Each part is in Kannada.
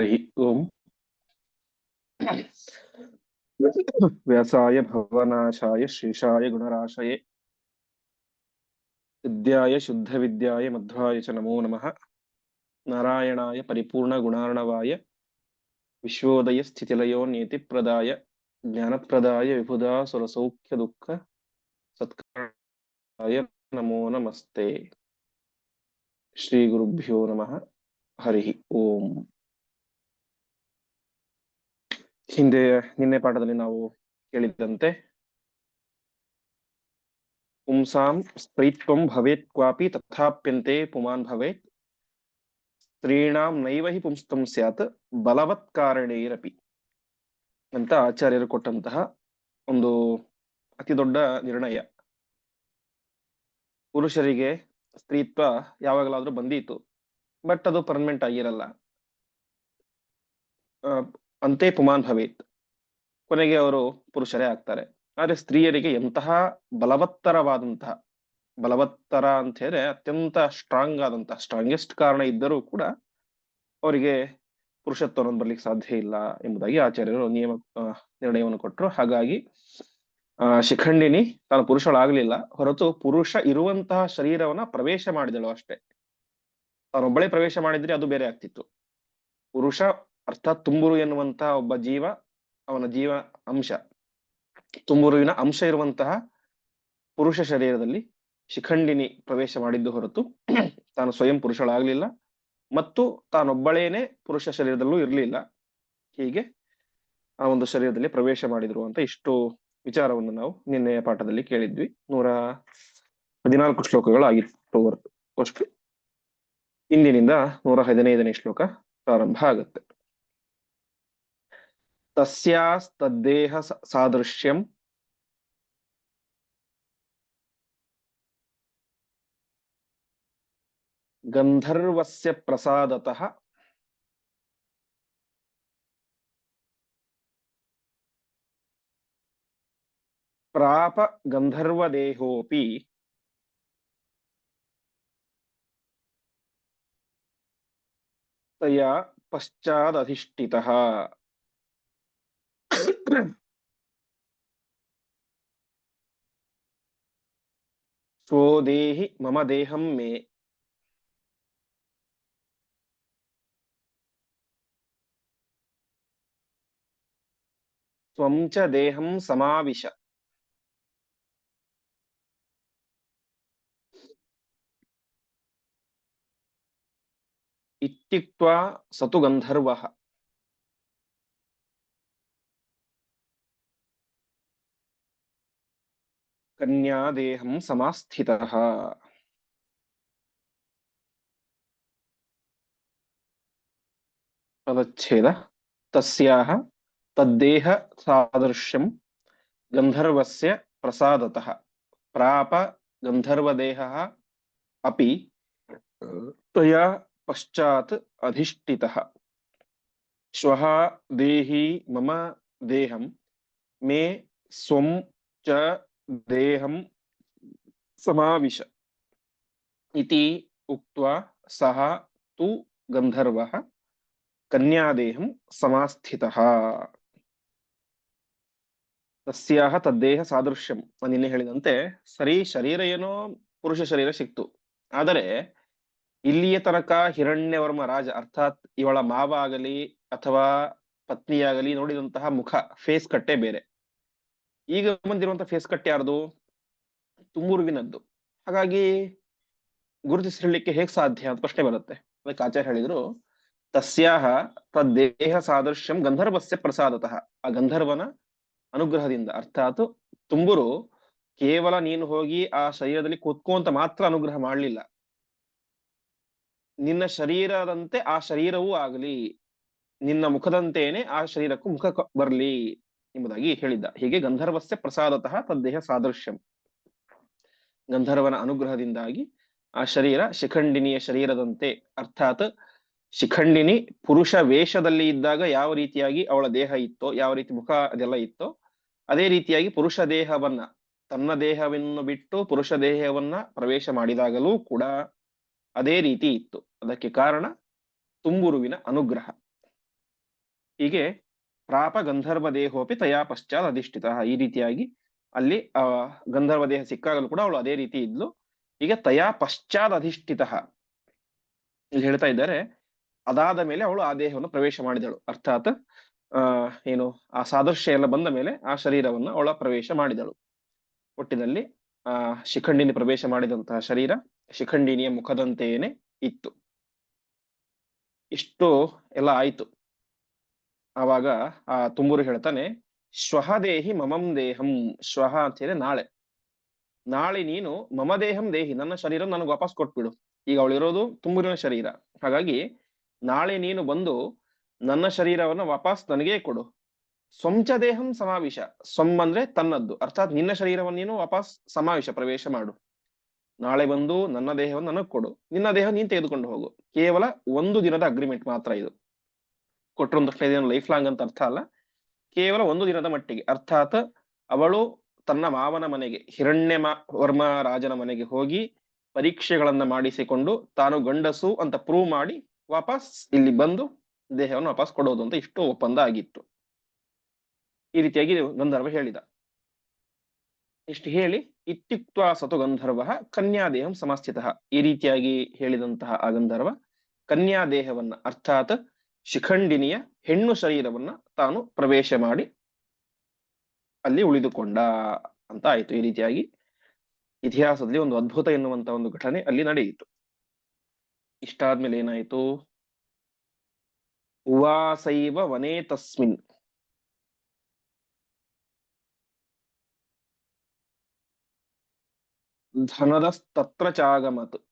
ओम व्यासाय भवनाशाय, शेषाय गुणराशये। विद्याय शुद्ध विद्याय मध्वाय च नमो नमः। नारायणाय परिपूर्णगुणार्णवाय। विश्वोदय स्थितिलयो नीतिप्रदाय। ज्ञानप्रदाय विबुधा सुरसौख्यदुःख। सत्काराय नमो नमस्ते। श्रीगुरुभ्यो नमः। हरि ओम। ಹಿಂದೆ ನಿನ್ನೆ ಪಾಠದಲ್ಲಿ ನಾವು ಕೇಳಿದ್ದಂತೆ ಪುಂಸಾಂ ಸ್ತ್ರೀತ್ವಂ ಭವೇತ್ ಕ್ವಾಪಿ ತಥಾಪ್ಯಂತೆ ಪುಮಾನ್ ಭವೇತ್, ಸ್ತ್ರೀಣಾಂ ನೈವ ಹಿ ಪುಂಸ್ತಂ ಸ್ಯಾತ್ ಬಲವತ್ ಕಾರಣೇರಪಿ ಅಂತ ಆಚಾರ್ಯರು ಕೊಟ್ಟಂತಹ ಒಂದು ಅತಿ ದೊಡ್ಡ ನಿರ್ಣಯ. ಪುರುಷರಿಗೆ ಸ್ತ್ರೀತ್ವ ಯಾವಾಗಲಾದ್ರೂ ಬಂದಿತ್ತು, ಬಟ್ ಅದು ಪರ್ಮನೆಂಟ್ ಆಗಿರಲ್ಲ. ಅಂತೆ ಪುಮಾನ್ ಭವೇತ್ ಕೊನೆಗೆ ಅವರು ಪುರುಷರೇ ಆಗ್ತಾರೆ. ಆದ್ರೆ ಸ್ತ್ರೀಯರಿಗೆ ಎಂತಹ ಬಲವತ್ತರವಾದಂತಹ, ಬಲವತ್ತರ ಅಂತ ಹೇಳಿದ್ರೆ ಅತ್ಯಂತ ಸ್ಟ್ರಾಂಗ್ ಆದಂತಹ ಸ್ಟ್ರಾಂಗೆಸ್ಟ್ ಕಾರಣ ಇದ್ದರೂ ಕೂಡ ಅವರಿಗೆ ಪುರುಷತ್ವವನ್ನು ಬರ್ಲಿಕ್ಕೆ ಸಾಧ್ಯ ಇಲ್ಲ ಎಂಬುದಾಗಿ ಆಚಾರ್ಯರು ನಿಯಮ ನಿರ್ಣಯವನ್ನು ಕೊಟ್ಟರು. ಹಾಗಾಗಿ, ಆ, ಶಿಖಂಡಿನಿ ತಾನು ಪುರುಷಳಾಗ್ಲಿಲ್ಲ. ಹೊರತು ಪುರುಷ ಇರುವಂತಹ ಶರೀರವನ್ನ ಪ್ರವೇಶ ಮಾಡಿದಳು ಅಷ್ಟೇ. ತಾನೊಬ್ಬಳೇ ಪ್ರವೇಶ ಮಾಡಿದ್ರೆ ಅದು ಬೇರೆ ಆಗ್ತಿತ್ತು. ಪುರುಷ ಅರ್ಥಾತ್ ತುಂಬುರು ಎನ್ನುವಂತಹ ಒಬ್ಬ ಜೀವ, ಅವನ ಜೀವ ಅಂಶ. ತುಂಬುರುವಿನ ಅಂಶ ಇರುವಂತಹ ಪುರುಷ ಶರೀರದಲ್ಲಿ ಶಿಖಂಡಿನಿ ಪ್ರವೇಶ ಮಾಡಿದ್ದು ಹೊರತು ತಾನು ಸ್ವಯಂ ಪುರುಷಳಾಗಲಿಲ್ಲ ಮತ್ತು ತಾನೊಬ್ಬಳೇನೆ ಪುರುಷ ಶರೀರದಲ್ಲೂ ಇರಲಿಲ್ಲ. ಹೀಗೆ ಆ ಒಂದು ಶರೀರದಲ್ಲಿ ಪ್ರವೇಶ ಮಾಡಿದ್ರು ಅಂತ ಇಷ್ಟು ವಿಚಾರವನ್ನು ನಾವು ನಿನ್ನೆಯ ಪಾಠದಲ್ಲಿ ಕೇಳಿದ್ವಿ. ನೂರ ಹದಿನಾಲ್ಕು ಶ್ಲೋಕಗಳು ಆಗಿತ್ತು ಅಷ್ಟು. ಇಂದಿನಿಂದ ನೂರ ಹದಿನೈದನೇ ಶ್ಲೋಕ ಪ್ರಾರಂಭ ಆಗುತ್ತೆ. ತಸ್ಯಾಸ್ತದ್ದೇಹ ಸ- ಸಾದೃಶ್ಯಂ ಗಂಧರ್ವಸ್ಯ ಪ್ರಸಾದತಃ ಪ್ರಾಪ ಗಂಧರ್ವದೇಹೋಪಿ ತಯಾ ಪಶ್ಚಾದಧಿಷ್ಠಿತಃ ಸ್ವೋದೇಹಿ ಮಮ ದೇಹಂ ಮೇ ತ್ವಂ ಚ ದೇಹಂ ಸಮಾವಿಶ ಇತ್ಯುಕ್ತ್ವಾ ಸತು ಗಂಧರ್ವಃ ಕನ್ಯಾದೇಹಂ ಸಮಾಸ್ಥಿತಃ ಪದಚ್ಛೇದ ತಸ್ಯಾಹ ತದ್ದೇಹ ಸಾದೃಶ್ಯಂ ಗಂಧರ್ವಸ್ಯ ಪ್ರಸಾದತಃ ಪ್ರಾಪ ಗಂಧರ್ವದೇಹಃ ಅಪಿ ತಯಾ ಪಶ್ಚಾತ್ ಅಧಿಷ್ಠಿತಃ ಶ್ವಃ ದೇಹಿ ಮಮ ದೇಹಂ ಮೇ ಸ್ವಂ ಚ ದೇಹಂ ಸಮಾವಿಶ ಇತಿ ಉಕ್ತ್ವಾ ಸಹ ತು ಗಂಧರ್ವ ಕನ್ಯಾದೇಹಂ ಸಮಾಸ್ಥಿತಃ ತಸ್ಯಾಹ ತದ್ದೇಹ ಸಾದೃಶ್ಯಂ ನಾನು ನಿನ್ನೆ ಹೇಳಿದಂತೆ, ಸರಿ ಶರೀರ ಏನೋ ಪುರುಷ ಶರೀರ ಸಿಕ್ತು. ಆದರೆ ಇಲ್ಲಿಯ ತನಕ ಹಿರಣ್ಯವರ್ಮ ರಾಜ, ಅರ್ಥಾತ್ ಇವಳ ಮಾವ ಆಗಲಿ ಅಥವಾ ಪತ್ನಿಯಾಗಲಿ ನೋಡಿದಂತಹ ಮುಖ ಫೇಸ್ ಕಟ್ಟೆ ಬೇರೆ. ಈಗ ಬಂದಿರುವಂತ ಫೇಸ್ ಕಟ್ ಯಾರ್ದು? ತುಂಬುರುವಿನದ್ದು ಹಾಗಾಗಿ ಗುರುತಿಸಿರ್ಲಿಕ್ಕೆ ಹೇಗ್ ಸಾಧ್ಯ ಅಂತ ಪ್ರಶ್ನೆ ಬರುತ್ತೆ. ಅದಕ್ಕೆ ಆಚಾರ್ಯ ಹೇಳಿದ್ರು, ತಸ್ಯಾಹ ತದ್ದೇಹ ಸಾದೃಶ್ಯಂ ಗಂಧರ್ವಸ್ಯ ಪ್ರಸಾದತಃ. ಆ ಗಂಧರ್ವನ ಅನುಗ್ರಹದಿಂದ, ಅರ್ಥಾತ್ ತುಂಬುರು ಕೇವಲ ನೀನು ಹೋಗಿ ಆ ಶರೀರದಲ್ಲಿ ಕೂತ್ಕೊಂತ ಮಾತ್ರ ಅನುಗ್ರಹ ಮಾಡಲಿಲ್ಲ. ನಿನ್ನ ಶರೀರದಂತೆ ಆ ಶರೀರವೂ ಆಗಲಿ, ನಿನ್ನ ಮುಖದಂತೇನೆ ಆ ಶರೀರಕ್ಕೂ ಮುಖ ಬರ್ಲಿ. ಎಂಬುದಾಗಿ ಹೇಳಿದ್ದ. ಹೀಗೆ ಗಂಧರ್ವಸ್ಯ ಪ್ರಸಾದತಃ ತದ್ದೇಹ ಸಾದೃಶ್ಯಂ. ಗಂಧರ್ವನ ಅನುಗ್ರಹದಿಂದಾಗಿ ಆ ಶರೀರ ಶಿಖಂಡಿನಿಯ ಶರೀರದಂತೆ, ಅರ್ಥಾತ್ ಶಿಖಂಡಿನಿ ಪುರುಷ ವೇಷದಲ್ಲಿ ಇದ್ದಾಗ ಯಾವ ರೀತಿಯಾಗಿ ಅವಳ ದೇಹ ಇತ್ತೋ, ಯಾವ ರೀತಿ ಮುಖ ಅದೆಲ್ಲ ಇತ್ತೋ, ಅದೇ ರೀತಿಯಾಗಿ ಪುರುಷ ದೇಹವನ್ನ, ತನ್ನ ದೇಹವನ್ನು ಬಿಟ್ಟು ಪುರುಷ ದೇಹವನ್ನ ಪ್ರವೇಶ ಮಾಡಿದಾಗಲೂ ಕೂಡ ಅದೇ ರೀತಿ ಇತ್ತು. ಅದಕ್ಕೆ ಕಾರಣ ತುಂಬುರುವಿನ ಅನುಗ್ರಹ. ಹೀಗೆ ಪ್ರಾಪ ಗಂಧರ್ವ ದೇಹೋಪಿ ತಯಾ ಪಶ್ಚಾತ್ ಅಧಿಷ್ಠಿತ. ಈ ರೀತಿಯಾಗಿ ಅಲ್ಲಿ ಗಂಧರ್ವ ದೇಹ ಸಿಕ್ಕಾಗಲು ಕೂಡ ಅವಳು ಅದೇ ರೀತಿ ಇದ್ಲು. ಈಗ ತಯಾ ಪಶ್ಚಾತ್ ಅಧಿಷ್ಠಿತ ಇಲ್ಲಿ ಹೇಳ್ತಾ ಇದ್ದಾರೆ. ಅದಾದ ಮೇಲೆ ಅವಳು ಆ ದೇಹವನ್ನು ಪ್ರವೇಶ ಮಾಡಿದಳು. ಅರ್ಥಾತ್ ಏನು, ಆ ಸಾದೃಶ್ಯ ಎಲ್ಲ ಬಂದ ಮೇಲೆ ಆ ಶರೀರವನ್ನು ಅವಳ ಪ್ರವೇಶ ಮಾಡಿದಳು. ಒಟ್ಟಿನಲ್ಲಿ, ಆ, ಶಿಖಂಡಿನಿ ಪ್ರವೇಶ ಮಾಡಿದಂತಹ ಶರೀರ ಶಿಖಂಡಿನಿಯ ಮುಖದಂತೆಯೇನೆ ಇತ್ತು. ಇಷ್ಟು ಎಲ್ಲ ಆಯ್ತು. ಆವಾಗ ಆ ತುಂಬೂರು ಹೇಳ್ತಾನೆ, ಶ್ವಹ ದೇಹಿ ಮಮಂ ದೇಹಂ, ಶ್ವಹ ಅಂತ ಹೇಳಿ ನಾಳೆ. ನಾಳೆ ನೀನು ಮಮ ದೇಹಂ ದೇಹಿ, ನನ್ನ ಶರೀರ ನನಗೆ ವಾಪಸ್ ಕೊಟ್ಬಿಡು. ಈಗ ಅವಳಿರೋದು ತುಂಬೂರಿನ ಶರೀರ. ಹಾಗಾಗಿ ನಾಳೆ ನೀನು ಬಂದು ನನ್ನ ಶರೀರವನ್ನು ವಾಪಸ್ ನನಗೇ ಕೊಡು. ಸ್ವಂಚ ದೇಹಂ ಸಮಾವೇಶ ಸ್ವಂ ಅಂದ್ರೆ ತನ್ನದ್ದು. ಅರ್ಥಾತ್ ನಿನ್ನ ಶರೀರವನ್ನು ನೀನು ವಾಪಸ್ ಸಮಾವೇಶ, ಪ್ರವೇಶ ಮಾಡು. ನಾಳೆ ಬಂದು ನನ್ನ ದೇಹವನ್ನು ನನಗೆ ಕೊಡು. ನಿನ್ನ ದೇಹ ನೀನ್ ತೆಗೆದುಕೊಂಡು ಹೋಗು. ಕೇವಲ ಒಂದು ದಿನದ ಅಗ್ರಿಮೆಂಟ್ ಮಾತ್ರ ಇದು. ಕೊಟ್ಟರೊಂದು ಏನು ಲೈಫ್ ಲಾಂಗ್ ಅಂತ ಅರ್ಥ ಅಲ್ಲ. ಕೇವಲ ಒಂದು ದಿನದ ಮಟ್ಟಿಗೆ, ಅರ್ಥಾತ್ ಅವಳು ತನ್ನ ಮಾವನ ಮನೆಗೆ ಹಿರಣ್ಯ ವರ್ಮ ರಾಜನ ಮನೆಗೆ ಹೋಗಿ ಪರೀಕ್ಷೆಗಳನ್ನ ಮಾಡಿಸಿಕೊಂಡು ತಾನು ಗಂಡಸು ಅಂತ ಪ್ರೂವ್ ಮಾಡಿ ವಾಪಸ್ ಇಲ್ಲಿ ಬಂದು ದೇಹವನ್ನು ವಾಪಸ್ ಕೊಡೋದು ಅಂತ ಇಷ್ಟು ಒಪ್ಪಂದ ಆಗಿತ್ತು. ಈ ರೀತಿಯಾಗಿ ಗಂಧರ್ವ ಹೇಳಿದ. ಇಷ್ಟು ಹೇಳಿ ಇತ್ಯುಕ್ತ ಸತು ಗಂಧರ್ವ ಕನ್ಯಾದೇಹಂ ಸಮಸ್ಥಿತ. ಈ ರೀತಿಯಾಗಿ ಹೇಳಿದಂತಹ ಆ ಗಂಧರ್ವ ಕನ್ಯಾದೇಹವನ್ನ ಅರ್ಥಾತ್ ಶಿಖಂಡಿನಿಯ ಹೆಣ್ಣು ಶರೀರವನ್ನ ತಾನು ಪ್ರವೇಶ ಮಾಡಿ ಅಲ್ಲಿ ಉಳಿದುಕೊಂಡ ಅಂತ ಆಯ್ತು. ಈ ರೀತಿಯಾಗಿ ಇತಿಹಾಸದಲ್ಲಿ ಒಂದು ಅದ್ಭುತ ಎನ್ನುವಂತ ಒಂದು ಘಟನೆ ಅಲ್ಲಿ ನಡೆಯಿತು. ಇಷ್ಟಾದ್ಮೇಲೆ ಏನಾಯ್ತು? ಉವಾಸೈವ ವನೇ ತಸ್ಮಿನ್. ಧನದಸ್ತತ್ರ ಚಾಗಮತ್.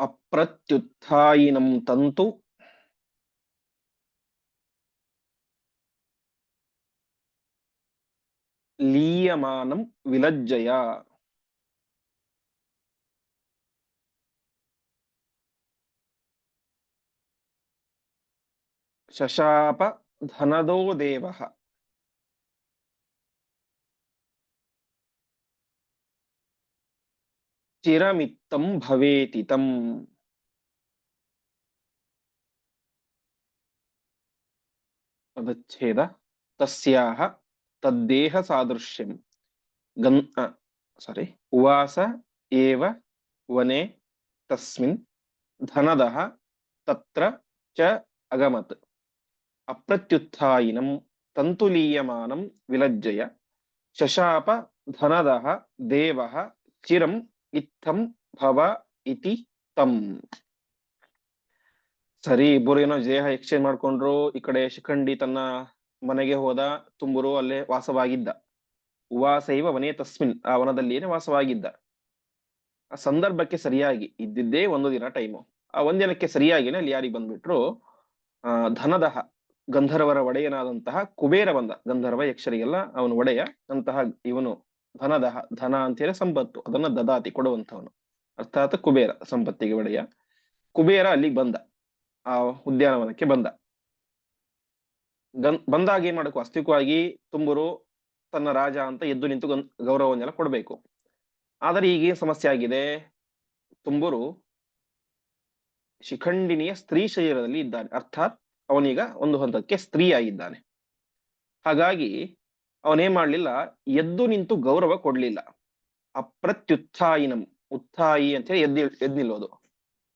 ಅಪ್ರತ್ಯುತ್ಥಾಯಿನಂ ತಂತು ಲೀಯಮಾನಂ ವಿಲಜ್ಜಯ ಶಶಾಪ ಧನದೋ ದೇವ ಚಿರಮಿತ್ತಂ ಭವೇತಿತಂ ಪದಚ್ಛೇದ ತಸ್ಯಾಹ ತದ್ದೇಹ ಸಾದೃಶ್ಯಂ ಗನ್ ಸಾರಿ ಉವಾಸ ಏವ ವನೆ ತಸ್ಮಿನ್ ಧನದಃ ತತ್ರ ಚ ಅಗಮತ್ ಅಪ್ರತ್ಯುತ್ಥಾಯಿನಂ ತಂತುಲೀಯಮಾನಂ ವಿಲಜ್ಜಯ ಶಶಾಪ ಧನದಃ ದೇವಃ ಚಿರಂ ಇತ್ತಂ ಭವ ಇತಿ ತಂ. ಸರಿ, ಇಬ್ಬರು ಏನೋ ದೇಹ ಎಕ್ಸ್ಚೇಂಜ್ ಮಾಡ್ಕೊಂಡ್ರು. ಈ ಕಡೆ ಶಿಖಂಡಿ ತನ್ನ ಮನೆಗೆ ಹೋದ. ತುಂಬುರು ಅಲ್ಲೇ ವಾಸವಾಗಿದ್ದ. ಉವಾಸೈವ ವನೇ ತಸ್ಮಿನ್ ಆ ವನದಲ್ಲಿಯೇ ವಾಸವಾಗಿದ್ದ. ಆ ಸಂದರ್ಭಕ್ಕೆ ಸರಿಯಾಗಿ, ಇದ್ದಿದ್ದೇ ಒಂದು ದಿನ ಟೈಮು ಆ ಒಂದಿನಕ್ಕೆ ಸರಿಯಾಗಿನೇ ಅಲ್ಲಿ ಯಾರಿಗೆ ಬಂದ್ಬಿಟ್ರು? ಆ ಧನದಹ, ಗಂಧರ್ವರ ಒಡೆಯನಾದಂತಹ ಕುಬೇರ ಬಂದ. ಗಂಧರ್ವ ಯಕ್ಷರಿಗೆಲ್ಲ ಅವನು ಒಡೆಯ. ಅಂತಹ ಇವನು ಧನದಹ ಧನ ಅಂತೇಳಿ ಸಂಪತ್ತು, ಅದನ್ನ ದದಾತಿ ಕೊಡುವಂತವನು ಅರ್ಥಾತ್ ಕುಬೇರ ಸಂಪತ್ತಿಗೆ ಒಡೆಯ. ಕುಬೇರ ಅಲ್ಲಿಗೆ ಬಂದ. ಆ ಉದ್ಯಾನವನಕ್ಕೆ ಬಂದ. ಗನ್, ಬಂದಾಗ ಏನ್ ಮಾಡಬೇಕು? ಅಸ್ತಿಕವಾಗಿ ತುಂಬರು ತನ್ನ ರಾಜ ಅಂತ ಎದ್ದು ನಿಂತು ಗೌರವವನ್ನೆಲ್ಲ ಕೊಡಬೇಕು. ಆದರೆ ಈಗೇನ್ ಸಮಸ್ಯೆ ಆಗಿದೆ? ತುಂಬರು ಶಿಖಂಡಿನಿಯ ಸ್ತ್ರೀ ಶರೀರದಲ್ಲಿ ಇದ್ದಾನೆ. ಅರ್ಥಾತ್ ಅವನೀಗ ಒಂದು ಹಂತಕ್ಕೆ ಸ್ತ್ರೀ ಆಗಿದ್ದಾನೆ ಹಾಗಾಗಿ ಅವನೇನ್ ಮಾಡ್ಲಿಲ್ಲ? ಎದ್ದು ನಿಂತು ಗೌರವ ಕೊಡ್ಲಿಲ್ಲ. ಅಪ್ರತ್ಯುತ್ಥಾಯಿನಂ, ಉತ್ಥಾಯಿ ಅಂತ ಹೇಳಿ ಎದ್ದು ಎದ್ದು ನಿಲ್ಲೋದು.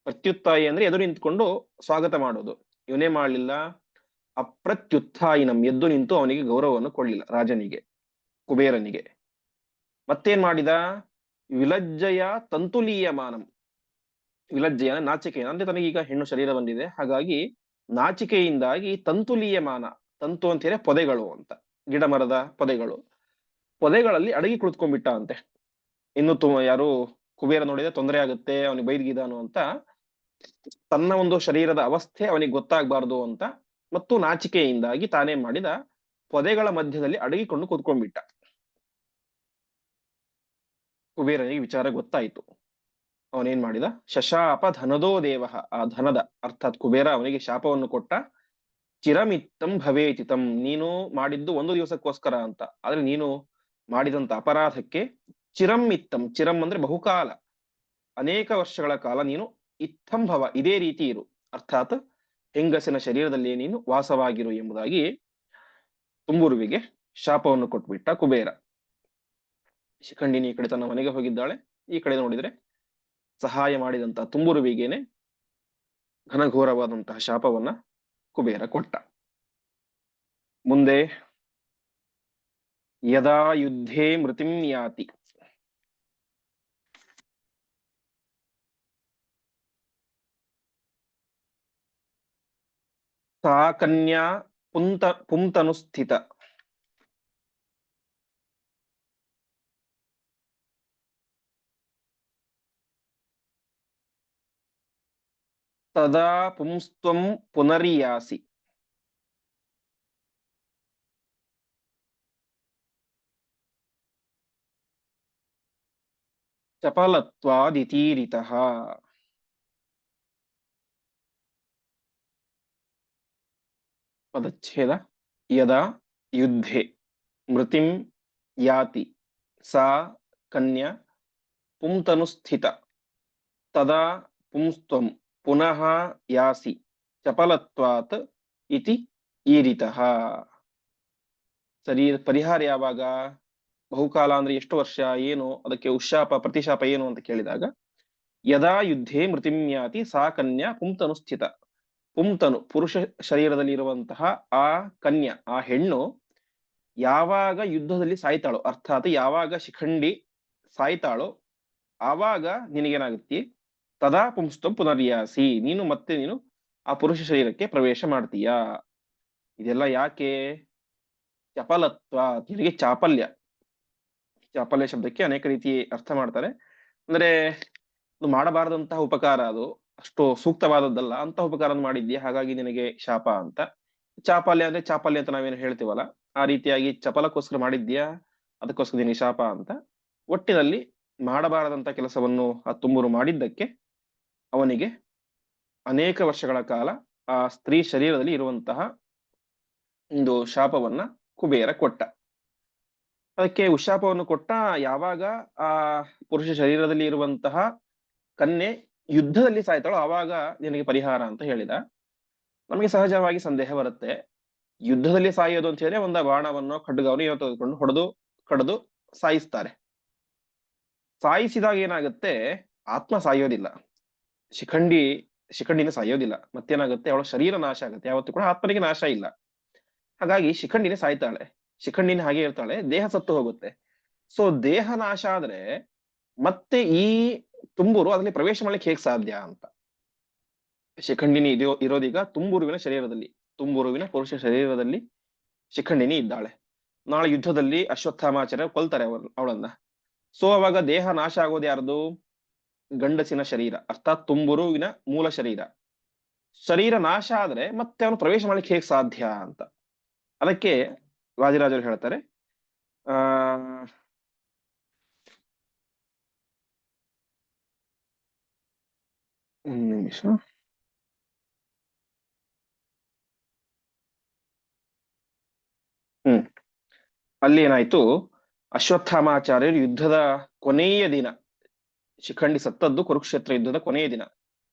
ಪ್ರತ್ಯುತ್ಥಾಯಿ ಅಂದ್ರೆ ಎದುರು ನಿಂತ್ಕೊಂಡು ಸ್ವಾಗತ ಮಾಡೋದು. ಇವನೇ ಮಾಡ್ಲಿಲ್ಲ? ಅಪ್ರತ್ಯುತ್ಥಾಯಿನಂ, ಎದ್ದು ನಿಂತು ಅವನಿಗೆ ಗೌರವವನ್ನು ಕೊಡ್ಲಿಲ್ಲ, ರಾಜನಿಗೆ, ಕುಬೇರನಿಗೆ. ಮತ್ತೇನ್ ಮಾಡಿದ? ವಿಲಜ್ಜಯ ತಂತುಲೀಯಮಾನಂ. ವಿಲಜ್ಜಯ ನಾಚಿಕೆ ಅಂದ್ರೆ ತನಗೀಗ ಹೆಣ್ಣು ಶರೀರ ಬಂದಿದೆ. ಹಾಗಾಗಿ ನಾಚಿಕೆಯಿಂದಾಗಿ ತಂತುಲೀಯಮಾನ, ತಂತು ಅಂತ ಹೇಳಿ ಪೊದೆಗಳು ಅಂತ. ಗಿಡ ಮರದ ಪೊದೆಗಳು. ಪೊದೆಗಳಲ್ಲಿ ಅಡಗಿ ಕುಳಿತುಕೊಂಡ್ಬಿಟ್ಟ ಅಂತೆ. ಇನ್ನು ತು ಯಾರು ಕುಬೇರ ನೋಡಿದ್ರೆ ತೊಂದರೆ ಆಗುತ್ತೆ, ಅವನಿಗೆ ಬೈದ್ಗಿದಾನು ಅಂತ ತನ್ನ ಒಂದು ಶರೀರದ ಅವಸ್ಥೆ ಅವನಿಗೆ ಗೊತ್ತಾಗಬಾರ್ದು ಅಂತ ಮತ್ತು ನಾಚಿಕೆಯಿಂದಾಗಿ ತಾನೇ ಮಾಡಿದ ಪೊದೆಗಳ ಮಧ್ಯದಲ್ಲಿ ಅಡಗಿಕೊಂಡು ಕೂತ್ಕೊಂಡ್ಬಿಟ್ಟ. ಕುಬೇರನಿಗೆ ವಿಚಾರ ಗೊತ್ತಾಯ್ತು. ಅವನೇನ್ ಮಾಡಿದ? ಶಶಾಪ ಧನದೋ ದೇವ. ಆ ಧನದ, ಅರ್ಥಾತ್ ಕುಬೇರ ಅವನಿಗೆ ಶಾಪವನ್ನು ಕೊಟ್ಟ ಚಿರಮಿತ್ತಂ ಭವೇತಿತಂ ನೀನು ಮಾಡಿದ್ದು ಒಂದು ದಿವಸಕ್ಕೋಸ್ಕರ ಅಂತ. ಆದ್ರೆ ನೀನು ಮಾಡಿದಂತ ಅಪರಾಧಕ್ಕೆ ಚಿರಂ ಇತ್ತಂ ಚಿರಂ ಅಂದ್ರೆ ಬಹುಕಾಲ. ಅನೇಕ ವರ್ಷಗಳ ಕಾಲ ನೀನು ಇತ್ತಂಭವ. ಇದೇ ರೀತಿ ಇರು. ಅರ್ಥಾತ್ ಹೆಂಗಸಿನ ಶರೀರದಲ್ಲಿ ನೀನು ವಾಸವಾಗಿರು ಎಂಬುದಾಗಿ ತುಂಬುರುವಿಗೆ ಶಾಪವನ್ನು ಕೊಟ್ಬಿಟ್ಟ ಕುಬೇರ. ಶಿಖಂಡಿನಿ ಈ ಕಡೆ ತನ್ನ ಮನೆಗೆ ಹೋಗಿದ್ದಾಳೆ. ಈ ಕಡೆ ನೋಡಿದ್ರೆ ಸಹಾಯ ಮಾಡಿದಂತಹ ತುಂಬುರುವಿಗೇನೆ ಘನಘೋರವಾದಂತಹ ಶಾಪವನ್ನ ಕುಬೇರ ಕೊಟ್ಟ ಮುಂದೆ ಯದಾ ಯುದ್ಧೇ ಮೃತಿಂ ಯಾತಿ ಸಾ ಕನ್ಯಾ ಪುಂತ ಪುಂತನುಸ್ಥಿತ ತದಾ ಪುಂಸ್ತ್ವಂ ಪುನರಿಯಾಸಿ ಚಪಲತ್ವಾದಿತೀರಿತಃ ಪದಚ್ಛೇದ ಯದಾ ಯುದ್ಧೆ ಮೃತಿಂ ಯಾತಿ ಸಾ ಕನ್ಯಾ ಪುಂತನುಸ್ಥಿತ ತದಾ ಪುಂಸ್ತ್ವಂ ಪುನಃ ಯಾಸಿ ಚಪಲತ್ವಾತ್ ಇತಿ ಈರಿತಃ ಸರಿ ಪರಿಹಾರ ಯಾವಾಗ ಬಹುಕಾಲ ಅಂದ್ರೆ ಎಷ್ಟು ವರ್ಷ, ಏನು, ಅದಕ್ಕೆ ಉಶಾಪ ಪ್ರತಿಶಾಪ ಏನು ಅಂತ ಕೇಳಿದಾಗ, ಯದಾ ಯುದ್ಧೇ ಮೃತಿಮ್ಯಾತಿ ಸಾ ಕನ್ಯಾ ಪುಂತನು ಸ್ಥಿತ। ಪುಂತನು, ಪುರುಷ ಶರೀರದಲ್ಲಿ ಇರುವಂತಹ ಆ ಕನ್ಯಾ, ಆ ಹೆಣ್ಣು, ಯಾವಾಗ ಯುದ್ಧದಲ್ಲಿ ಸಾಯ್ತಾಳೋ, ಅರ್ಥಾತ್ ಯಾವಾಗ ಶಿಖಂಡಿ ಸಾಯ್ತಾಳೋ, ಆವಾಗ ನಿನಗೇನಾಗುತ್ತೆ? ತದಾ ಪುಂಸ್ತಂ ಪುನರ್ಯಾಸಿ. ನೀನು ಮತ್ತೆ ನೀನು ಆ ಪುರುಷ ಶರೀರಕ್ಕೆ ಪ್ರವೇಶ ಮಾಡ್ತೀಯಾ? ಇದೆಲ್ಲ ಯಾಕೆ? ಚಪಲತ್ವ. ನಿನಗೆ ಚಾಪಲ್ಯ. ಚಾಪಲ್ಯ ಶಬ್ದಕ್ಕೆ ಅನೇಕ ರೀತಿ ಅರ್ಥ ಮಾಡ್ತಾರೆ. ಅಂದ್ರೆ ಮಾಡಬಾರದಂತಹ ಉಪಕಾರ ಅದು. ಅಷ್ಟು ಸೂಕ್ತವಾದದ್ದಲ್ಲ. ಅಂತ ಉಪಕಾರ ಮಾಡಿದ್ಯಾ? ಹಾಗಾಗಿ ನಿನಗೆ ಶಾಪ ಅಂತ. ಚಾಪಲ್ಯ ಅಂದ್ರೆ ಚಾಪಲ್ಯ ಅಂತ ನಾವೇನು ಹೇಳ್ತೀವಲ್ಲ? ಆ ರೀತಿಯಾಗಿ ಚಪಲಕ್ಕೋಸ್ಕರ ಮಾಡಿದ್ಯಾ? ಅದಕ್ಕೋಸ್ಕರ ನಿನಗೆ ಶಾಪ ಅಂತ. ಒಟ್ಟಿನಲ್ಲಿ ಮಾಡಬಾರದಂತ ಕೆಲಸವನ್ನು ಆ ತುಂಬುರು ಮಾಡಿದ್ದಕ್ಕೆ ಅವನಿಗೆ ಅನೇಕ ವರ್ಷಗಳ ಕಾಲ ಆ ಸ್ತ್ರೀ ಶರೀರದಲ್ಲಿ ಇರುವಂತಹ ಒಂದು ಶಾಪವನ್ನ ಕುಬೇರ ಕೊಟ್ಟ. ಅದಕ್ಕೆ ಉಶಾಪವನ್ನು ಕೊಟ್ಟ ಯಾವಾಗ ಆ ಪುರುಷ ಶರೀರದಲ್ಲಿ ಇರುವಂತಹ ಕನ್ಯೆ ಯುದ್ಧದಲ್ಲಿ ಸಾಯ್ತಾಳೋ ಆವಾಗ ನಿನಗೆ ಪರಿಹಾರ ಅಂತ ಹೇಳಿದ. ನಮಗೆ ಸಹಜವಾಗಿ ಸಂದೇಹ ಬರುತ್ತೆ. ಯುದ್ಧದಲ್ಲಿ ಸಾಯೋದು ಅಂತ ಹೇಳಿದ್ರೆ ಒಂದು ಬಾಣವನ್ನು ಖಡ್ಗವನ್ನು ಏನೋ ತೆಗೆದುಕೊಂಡು ಹೊಡೆದು, ಕಡ್ದು ಸಾಯಿಸ್ತಾರೆ. ಸಾಯಿಸಿದಾಗ ಏನಾಗುತ್ತೆ? ಆತ್ಮ ಸಾಯೋದಿಲ್ಲ. ಶಿಖಂಡಿ, ಶಿಖಂಡಿನ ಸಾಯೋದಿಲ್ಲ. ಮತ್ತೇನಾಗುತ್ತೆ? ಅವಳ ಶರೀರ ನಾಶ ಆಗುತ್ತೆ. ಯಾವತ್ತೂ ಕೂಡ ಆತ್ಮನಿಗೆ ನಾಶ ಇಲ್ಲ. ಹಾಗಾಗಿ ಶಿಖಂಡಿನೇ ಸಾಯ್ತಾಳೆ. ಶಿಖಂಡಿನ ಹಾಗೆ ಇರ್ತಾಳೆ ದೇಹ ಸತ್ತು ಹೋಗುತ್ತೆ. ಸೊ ದೇಹ ನಾಶ ಆದ್ರೆ ಮತ್ತೆ ಈ ತುಂಬೂರು ಅದರಲ್ಲಿ ಪ್ರವೇಶ ಮಾಡ್ಲಿಕ್ಕೆ ಹೇಗೆ ಸಾಧ್ಯ ಅಂತ. ಶಿಖಂಡಿನಿ ಇದೋ ಇರೋದೀಗ ತುಂಬುರುವಿನ ಶರೀರದಲ್ಲಿ, ತುಂಬೂರುವಿನ ಪುರುಷ ಶರೀರದಲ್ಲಿ ಶಿಖಂಡಿನಿ ಇದ್ದಾಳೆ. ನಾಳೆ ಯುದ್ಧದಲ್ಲಿ ಅಶ್ವತ್ಥಾಮಾಚಾರ್ಯ ಕೊಲ್ತಾರೆ ಅವಳು ಅವಳನ್ನ. ಸೊ ಅವಾಗ ದೇಹ ನಾಶ ಆಗೋದು ಯಾರ್ದು? ಗಂಡಸಿನ ಶರೀರ, ಅರ್ಥಾತ್ ತುಂಬುರುವಿನ ಮೂಲ ಶರೀರ. ಶರೀರ ನಾಶ ಆದ್ರೆ ಮತ್ತೆ ಅವನು ಪ್ರವೇಶ ಮಾಡ್ಲಿಕ್ಕೆ ಹೇಗೆ ಸಾಧ್ಯ ಅಂತ. ಅದಕ್ಕೆ ವಾದಿರಾಜರು ಹೇಳ್ತಾರೆ, ಆ ನಿಮಿಷ. ಹ್ಮ್. ಅಲ್ಲಿ ಏನಾಯ್ತು? ಅಶ್ವತ್ಥಾಮಾಚಾರ್ಯರು ಯುದ್ಧದ ಕೊನೆಯ ದಿನ ಶಿಖಂಡಿ ಸತ್ತದ್ದು ಕುರುಕ್ಷೇತ್ರ ಯುದ್ಧದ ಕೊನೆಯ ದಿನ.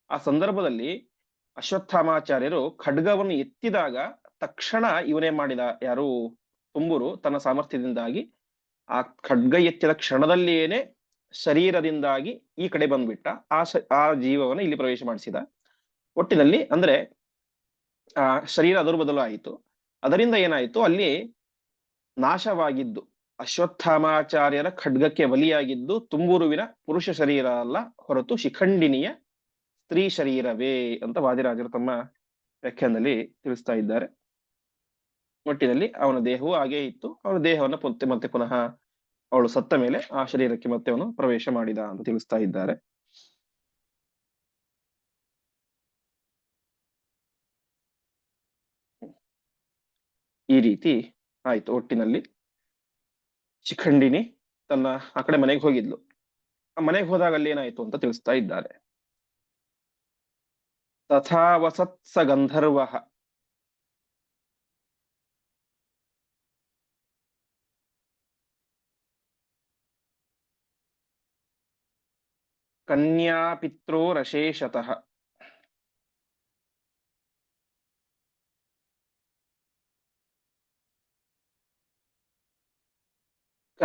ಆ ಸಂದರ್ಭದಲ್ಲಿ ಅಶ್ವತ್ಥಾಮಾಚಾರ್ಯರು ಖಡ್ಗವನ್ನು ಎತ್ತಿದಾಗ ತಕ್ಷಣ ಇವನೇ ಮಾಡಿದ ಯಾರು? ತುಂಬುರು ತನ್ನ ಸಾಮರ್ಥ್ಯದಿಂದಾಗಿ. ಆ ಖಡ್ಗ ಎತ್ತಿದ ಕ್ಷಣದಲ್ಲಿಯೇನೆ ಶರೀರದಿಂದಾಗಿ ಈ ಕಡೆ ಬಂದ್ಬಿಟ್ಟ. ಆ ಆ ಜೀವವನ್ನು ಇಲ್ಲಿ ಪ್ರವೇಶ ಮಾಡಿಸಿದ. ಒಟ್ಟಿನಲ್ಲಿ ಅಂದ್ರೆ, ಆ ಶರೀರ ಅದರ ಬದಲು ಆಯಿತು. ಅದರಿಂದ ಏನಾಯಿತು? ಅಲ್ಲಿ ನಾಶವಾಗಿದ್ದು. ಅಶ್ವತ್ಥಾಮಾಚಾರ್ಯರ ಖಡ್ಗಕ್ಕೆ ಬಲಿಯಾಗಿದ್ದು ತುಂಬುರುವಿನ ಪುರುಷ ಶರೀರ ಅಲ್ಲ, ಹೊರತು ಶಿಖಂಡಿನಿಯ ಸ್ತ್ರೀ ಶರೀರವೇ ಅಂತ ವಾದಿರಾಜರು ತಮ್ಮ ವ್ಯಾಖ್ಯಾನದಲ್ಲಿ ತಿಳಿಸ್ತಾ ಇದ್ದಾರೆ. ಒಟ್ಟಿನಲ್ಲಿ ಅವನ ದೇಹವು ಹಾಗೇ ಇತ್ತು. ಅವನ ದೇಹವನ್ನು ಮತ್ತೆ ಮತ್ತೆ ಪುನಃ ಅವಳು ಸತ್ತ ಮೇಲೆ ಆ ಶರೀರಕ್ಕೆ ಮತ್ತೆ ಅವನು ಪ್ರವೇಶ ಮಾಡಿದ ಅಂತ ತಿಳಿಸ್ತಾ ಇದ್ದಾರೆ. ಈ ರೀತಿ ಆಯ್ತು ಒಟ್ಟಿನಲ್ಲಿ. ಶಿಖಂಡಿನಿ ತನ್ನ ಆ ಕಡೆ ಮನೆಗೆ ಹೋಗಿದ್ಲು. ಆ ಮನೆಗೆ ಹೋದಾಗ ಅಲ್ಲಿ ಏನಾಯ್ತು ಅಂತ ತಿಳಿಸ್ತಾ ಇದ್ದಾರೆ. ತಥಾ ವಸತ್ಸ ಗಂಧರ್ವ. ಕನ್ಯಾ ಪಿತ್ರೋರಶೇಷತಃ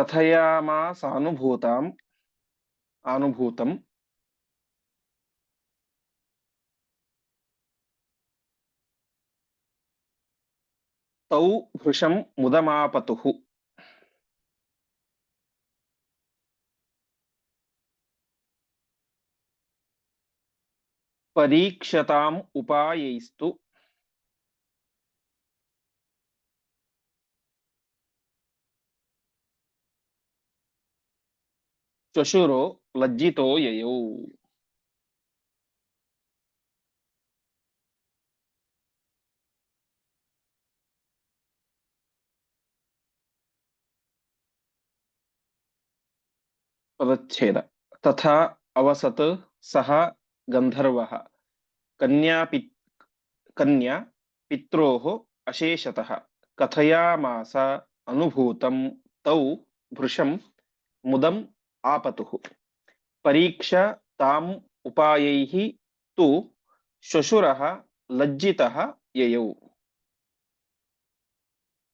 ಕಥಯಾಮಾಸಾನುಭೂತಾಂ ಅನುಭೂತಂ ತೌ ಭೃಶಂ ಮುದಮಾಪತುಃ ಪರೀಕ್ಷತಾಂ ಉಪಾಯೈಸ್ತು ಶ್ವಶುರೋ ಲಜ್ಜಿತೋ ಯಯೌ ಪದಚ್ಛೇದ ತಥಾ ಅವಸತ್ ಸಹ ಗಂಧರ್ವಃ ಕನ್ಯಾಪಿ ಕನ್ಯಾ ಪಿತ್ರೋಃ ಅಶೇಷತಃ ಕಥಯಾಮಾಸ ಅನುಭೂತಂ ತೌ ಭೃಶಂ ಮುದಂ ಆಪತುಃ ಪರೀಕ್ಷಾ ತಾಂ ಉಪಾಯೈಹಿ ತು ಶ್ವಶುರ ಲಜ್ಜಿತ ಯಯೌ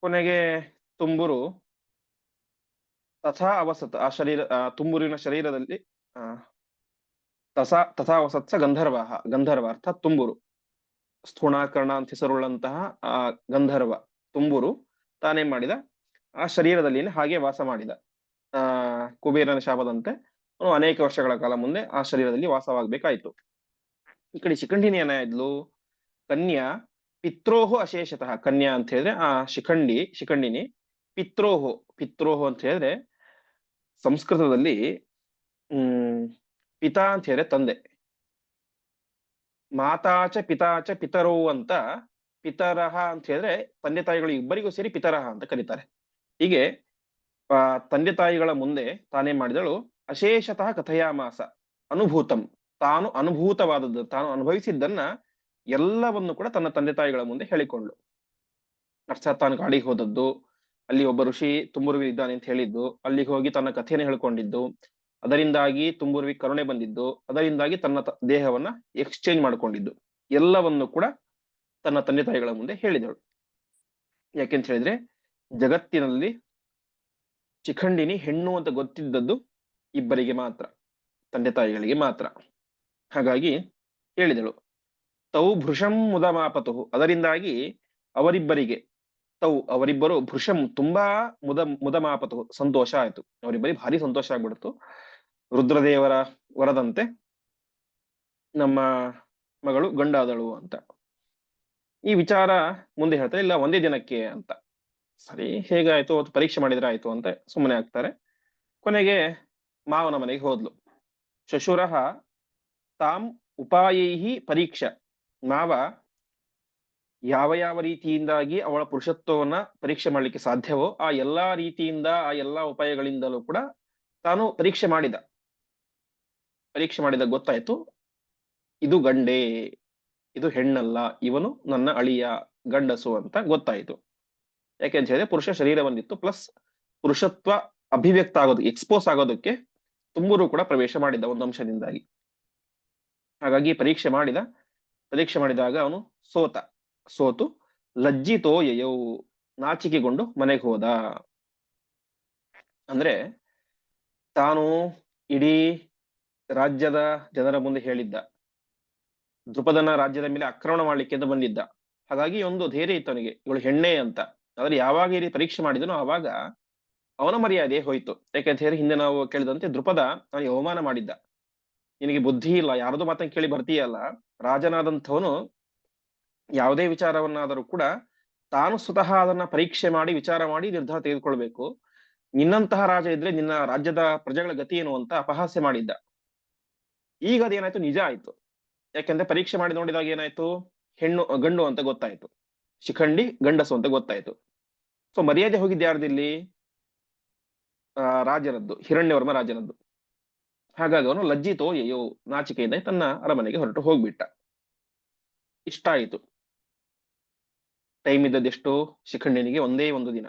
ಕೊನೆಗೆ ತುಂಬುರು ತಥಾ ಅವಸತ್ ಆ ಶರೀರ ತುಂಬುರಿನ ಶರೀರದಲ್ಲಿ ತಸಾ ತಥಾ ವಸತ್ಸ ಗಂಧರ್ವ ಗಂಧರ್ವ ಅರ್ಥಾತ್ ತುಂಬುರು ಸ್ಥೂಣಾಕರ್ಣ ಅಂತ ಹೆಸರುಳ್ಳಂತಹ ಆ ಗಂಧರ್ವ ತುಂಬುರು ತಾನೇ ಮಾಡಿದ, ಆ ಶರೀರದಲ್ಲಿ ಹಾಗೆ ವಾಸ ಮಾಡಿದ। ಕುಬೇರನ ಶಾಪದಂತೆ ಅವನು ಅನೇಕ ವರ್ಷಗಳ ಕಾಲ ಮುಂದೆ ಆ ಶರೀರದಲ್ಲಿ ವಾಸವಾಗಬೇಕಾಯಿತು. ಈ ಕಡೆ ಶಿಖಂಡಿನಿ ಏನಾಯ್ದ್ಲು ಕನ್ಯಾ ಪಿತ್ರೋಹು ಅಶೇಷತಃ. ಕನ್ಯಾ ಅಂತ ಹೇಳಿದ್ರೆ ಆ ಶಿಖಂಡಿ, ಶಿಖಂಡಿನಿ ಪಿತ್ರೋಹು ಪಿತ್ರೋಹು ಅಂತ ಹೇಳಿದ್ರೆ ಸಂಸ್ಕೃತದಲ್ಲಿ, ಹ್ಮ್, ಪಿತಾ ಅಂತ ಹೇಳಿದ್ರೆ ತಂದೆ. ಮಾತಾಚ ಪಿತಾಚ ಪಿತರೋ ಅಂತ ಪಿತರಹ ಅಂತ ಹೇಳಿದ್ರೆ ತಂದೆ ತಾಯಿಗಳು ಇಬ್ಬರಿಗೂ ಸೇರಿ ಪಿತರಹ ಅಂತ ಕರೀತಾರೆ. ಹೀಗೆ ತಂದೆ ತಾಯಿಗಳ ಮುಂದೆ ತಾನೇ ಮಾಡಿದಳು. ಅಶೇಷತಃ ಕಥಯಾಮಾಸ ಅನುಭೂತಂ. ತಾನು ಅನುಭೂತವಾದದ್ದು, ತಾನು ಅನುಭವಿಸಿದ್ದನ್ನ ಎಲ್ಲವನ್ನು ಕೂಡ ತನ್ನ ತಂದೆ ತಾಯಿಗಳ ಮುಂದೆ ಹೇಳಿಕೊಂಡ್ಳು. ಅರ್ಥಾತ್ ತಾನು ಗಾಡಿಗೆ ಹೋದದ್ದು. ಅಲ್ಲಿ ಒಬ್ಬ ಋಷಿ ತುಂಬುರುವಿ ಇದ್ದಾನೆ ಅಂತ ಹೇಳಿದ್ದು. ಅಲ್ಲಿಗೆ ಹೋಗಿ ತನ್ನ ಕಥೆಯನ್ನು ಹೇಳ್ಕೊಂಡಿದ್ದು. ಅದರಿಂದಾಗಿ ತುಂಬುರುವಿ ಕರುಣೆ ಬಂದಿದ್ದು. ಅದರಿಂದಾಗಿ ತನ್ನ ದೇಹವನ್ನ ಎಕ್ಸ್ಚೇಂಜ್ ಮಾಡ್ಕೊಂಡಿದ್ದು. ಎಲ್ಲವನ್ನು ಕೂಡ ತನ್ನ ತಂದೆ ತಾಯಿಗಳ ಮುಂದೆ ಹೇಳಿದಳು. ಯಾಕೆಂತ ಹೇಳಿದ್ರೆ, ಜಗತ್ತಿನಲ್ಲಿ ಶಿಖಂಡಿನಿ ಹೆಣ್ಣು ಅಂತ ಗೊತ್ತಿದ್ದದ್ದು ಇಬ್ಬರಿಗೆ ಮಾತ್ರ, ತಂದೆ ತಾಯಿಗಳಿಗೆ ಮಾತ್ರ. ಹಾಗಾಗಿ ಹೇಳಿದಳು, ತೌ ಭೃಶಂ ಮುದಮಾಪತು. ಅದರಿಂದಾಗಿ ಅವರಿಬ್ಬರಿಗೆ, ತೌ ಅವರಿಬ್ಬರು ಭೃಷಂ ತುಂಬಾ ಮುದ, ಮುದಮಾಪತು. ಸಂತೋಷ ಆಯ್ತು. ಅವರಿಬ್ಬರಿಗೆ ಭಾರಿ ಸಂತೋಷ ಆಗ್ಬಿಡ್ತು. ರುದ್ರದೇವರ ವರದಂತೆ ನಮ್ಮ ಮಗಳು ಗಂಡಾದಳು ಅಂತ. ಈ ವಿಚಾರ ಮುಂದೆ ಹೇಳ್ತಾರೆ, ಇಲ್ಲ, ಒಂದೇ ದಿನಕ್ಕೆ ಅಂತ. ಸರಿ, ಹೇಗಾಯ್ತು ಅವತ್ತು ಪರೀಕ್ಷೆ ಮಾಡಿದ್ರೆ ಆಯ್ತು ಅಂತ ಸುಮ್ಮನೆ ಆಗ್ತಾರೆ. ಕೊನೆಗೆ ಮಾವನ ಮನೆಗೆ ಹೋದ್ಲು. ಶಶುರಹ ತಾಂ ಉಪಾಯೈಹಿ ಪರೀಕ್ಷೆ. ಮಾವ ಯಾವ ಯಾವ ರೀತಿಯಿಂದಾಗಿ ಅವಳ ಪುರುಷತ್ವವನ್ನ ಪರೀಕ್ಷೆ ಮಾಡ್ಲಿಕ್ಕೆ ಸಾಧ್ಯವೋ ಆ ಎಲ್ಲಾ ರೀತಿಯಿಂದ, ಆ ಎಲ್ಲಾ ಉಪಾಯಗಳಿಂದಲೂ ಕೂಡ ತಾನು ಪರೀಕ್ಷೆ ಮಾಡಿದ. ಪರೀಕ್ಷೆ ಮಾಡಿದ ಗೊತ್ತಾಯ್ತು, ಇದು ಗಂಡೆ, ಇದು ಹೆಣ್ಣಲ್ಲ, ಇವನು ನನ್ನ ಅಳಿಯ ಗಂಡಸು ಅಂತ ಗೊತ್ತಾಯ್ತು. ಯಾಕೆಂತ ಹೇಳಿದ್ರೆ ಪುರುಷ ಶರೀರ ಬಂದಿತ್ತು ಪ್ಲಸ್ ಪುರುಷತ್ವ ಅಭಿವ್ಯಕ್ತ ಆಗೋದು ಎಕ್ಸ್ಪೋಸ್ ಆಗೋದಕ್ಕೆ ತುಂಬೂರು ಕೂಡ ಪ್ರವೇಶ ಮಾಡಿದ್ದ ಒಂದು ಅಂಶದಿಂದಾಗಿ. ಹಾಗಾಗಿ ಪರೀಕ್ಷೆ ಮಾಡಿದ, ಪರೀಕ್ಷೆ ಮಾಡಿದಾಗ ಅವನು ಸೋತ. ಸೋತು ಲಜ್ಜಿತೋ ಯಯೌ ನಾಚಿಕೆಗೊಂಡು ಮನೆಗೆ ಹೋದ. ಅಂದ್ರೆ ತಾನು ಇಡೀ ರಾಜ್ಯದ ಜನರ ಮುಂದೆ ಹೇಳಿದ್ದ. ದೃಪದನ ರಾಜ್ಯದ ಮೇಲೆ ಆಕ್ರಮಣ ಮಾಡ್ಲಿಕ್ಕೆ ಅಂತ ಬಂದಿದ್ದ. ಹಾಗಾಗಿ ಒಂದು ಧೈರ್ಯ ಇತ್ತು ಅವನಿಗೆ, ಇವಳು ಹೆಣ್ಣೆ ಅಂತ. ಆದ್ರೆ ಯಾವಾಗ ಇಲ್ಲಿ ಪರೀಕ್ಷೆ ಮಾಡಿದನೋ ಆವಾಗ ಅವನ ಮರ್ಯಾದೆ ಹೋಯ್ತು. ಯಾಕಂತ ಹೇಳಿ ಹಿಂದೆ ನಾವು ಕೇಳಿದಂತೆ ದೃಪದ ಅವನಿಗೆ ಅವಮಾನ ಮಾಡಿದ್ದ. ನಿನಗೆ ಬುದ್ಧಿ ಇಲ್ಲ, ಯಾರದೋ ಮಾತನ್ನ ಕೇಳಿ ಬರ್ತೀಯಲ್ಲ, ರಾಜನಾದಂಥವನು ಯಾವುದೇ ವಿಚಾರವನ್ನಾದರೂ ಕೂಡ ತಾನು ಸ್ವತಃ ಅದನ್ನ ಪರೀಕ್ಷೆ ಮಾಡಿ, ವಿಚಾರ ಮಾಡಿ, ನಿರ್ಧಾರ ತೆಗೆದುಕೊಳ್ಬೇಕು. ನಿನ್ನಂತಹ ರಾಜ ಇದ್ರೆ ನಿನ್ನ ರಾಜ್ಯದ ಪ್ರಜೆಗಳ ಗತಿ ಏನು ಅಂತ ಅಪಹಾಸ್ಯ ಮಾಡಿದ್ದ. ಈಗ ಅದೇನಾಯ್ತು? ನಿಜ ಆಯ್ತು. ಯಾಕೆಂದ್ರೆ ಪರೀಕ್ಷೆ ಮಾಡಿ ನೋಡಿದಾಗ ಏನಾಯ್ತು? ಹೆಣ್ಣು, ಗಂಡು ಅಂತ ಗೊತ್ತಾಯ್ತು. ಶಿಖಂಡಿ ಗಂಡಸು ಅಂತ ಗೊತ್ತಾಯ್ತು. ಸೊ ಮರ್ಯಾದೆ ಹೋಗಿದ್ದು ಯಾರ್ದಿಲ್ಲಿ ಆ, ರಾಜನದ್ದು, ಹಿರಣ್ಯವರ್ಮ ರಾಜನದ್ದು. ಹಾಗಾಗಿ ಅವನು ಲಜ್ಜಿತೋ ಅಯ್ಯೋ ನಾಚಿಕೆಯಿಂದ ತನ್ನ ಅರಮನೆಗೆ ಹೊರಟು ಹೋಗ್ಬಿಟ್ಟ. ಇಷ್ಟ ಆಯಿತು. ಟೈಮ್ ಇದ್ದದ್ದೆಷ್ಟು ಶಿಖಂಡಿನಿಗೆ ಒಂದೇ ಒಂದು ದಿನ.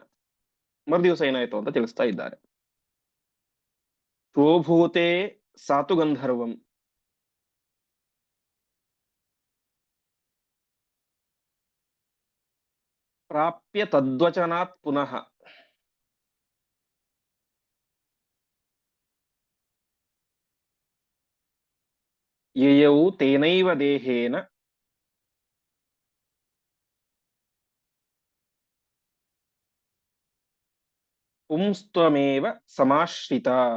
ಮರುದಿವಸ ಏನಾಯ್ತು ಅಂತ ತಿಳಿಸ್ತಾ ಇದ್ದಾರೆ. ಶೋಭೂತೆ ಸಾತು ಗಂಧರ್ವಂ ප්‍රාප්‍ය තද්වචනාත් පුනහ යය වූ තේනයිව දේහේන උම්ස්ත්වමේව සමාශ්‍රිතා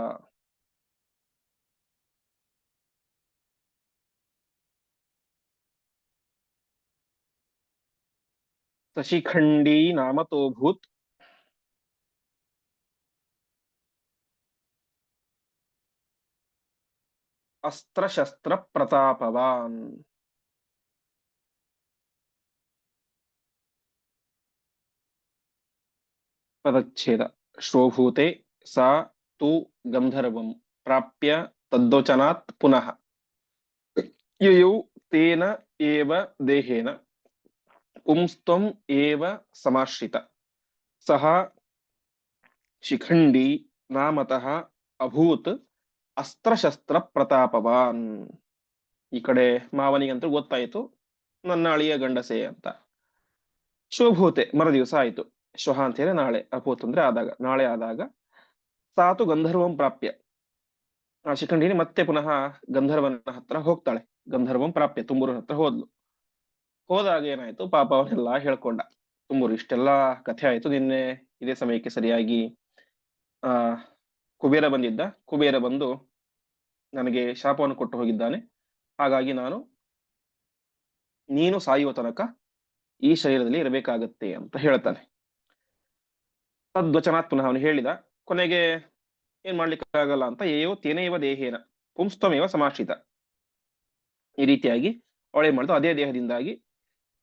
ದೇಹೇನ ಪುಂಸ್ತ್ವಮೇವ ಸಮಾಶ್ರಿತ ಸಶಿಖಂಡೀ ನಾಮತೋಭೂತ್ ಅಸ್ತ್ರಶಸ್ತ್ರ ಪ್ರತಾಪವಾನ್ ಪದಚ್ಛೇದ ಶ್ರೋಭೂತೆ ಸಾ ತು ಗಂಧರ್ವಂ ಪ್ರಾಪ್ಯ ತದ್ದೋಚನಾತ್ ಪುನಃ ಯಯೌ ತೇನ ಏವ ದೇಹೇನ ಪುಂಸ್ತ್ವಂ ಏವ ಸಮಾಶ್ರಿತ ಸಹ ಶಿಖಂಡಿ ನಾಮತಃ ಅಭೂತ್ ಅಸ್ತ್ರಶಸ್ತ್ರ ಪ್ರತಾಪವಾನ್. ಈ ಕಡೆ ಮಾವನಿಗಂತೂ ಗೊತ್ತಾಯ್ತು ನನ್ನ ಅಳಿಯ ಗಂಡಸೆ ಅಂತ. ಶೋಭೂತೆ ಮರ ದಿವಸ ಆಯ್ತು. ಶ್ವಹ ಅಂತ ಹೇಳಿ ನಾಳೆ, ಅಭೂತ್ ಅಂದ್ರೆ ಆದಾಗ, ನಾಳೆ ಆದಾಗ ಸಾತು ಗಂಧರ್ವಂ ಪ್ರಾಪ್ಯ. ಆ ಶಿಖಂಡಿನಿ ಮತ್ತೆ ಪುನಃ ಗಂಧರ್ವನ ಹತ್ರ ಹೋಗ್ತಾಳೆ. ಗಂಧರ್ವಂ ಪ್ರಾಪ್ಯ ತುಂಬೂರ ಹತ್ರ ಹೋದ್ಲು. ಹೋದಾಗ ಏನಾಯ್ತು? ಪಾಪ ಅವನೆಲ್ಲ ಹೇಳ್ಕೊಂಡ. ತುಂಬೂರು ಇಷ್ಟೆಲ್ಲ ಕಥೆ ಆಯ್ತು ನಿನ್ನೆ. ಇದೇ ಸಮಯಕ್ಕೆ ಸರಿಯಾಗಿ, ಆ, ಕುಬೇರ ಬಂದಿದ್ದ. ಕುಬೇರ ಬಂದು ನನಗೆ ಶಾಪವನ್ನು ಕೊಟ್ಟು ಹೋಗಿದ್ದಾನೆ. ಹಾಗಾಗಿ ನಾನು, ನೀನು ಸಾಯುವ ತನಕ ಈ ಶರೀರದಲ್ಲಿ ಇರಬೇಕಾಗತ್ತೆ ಅಂತ ಹೇಳ್ತಾನೆ. ತದ್ವಚನಾತ್ ಪುನಃ ಅವನು ಹೇಳಿದ, ಕೊನೆಗೆ ಏನ್ ಮಾಡ್ಲಿಕ್ಕಾಗಲ್ಲ ಅಂತ ಏಯೋ ತೇನೇವ ದೇಹೇನ. ಪುಂಸ್ತಮೇವ ಸಮಾಶ್ರಿತ. ಈ ರೀತಿಯಾಗಿ ಅವಳೇನ್ ಮಾಡಿದ್ರು ಅದೇ ದೇಹದಿಂದಾಗಿ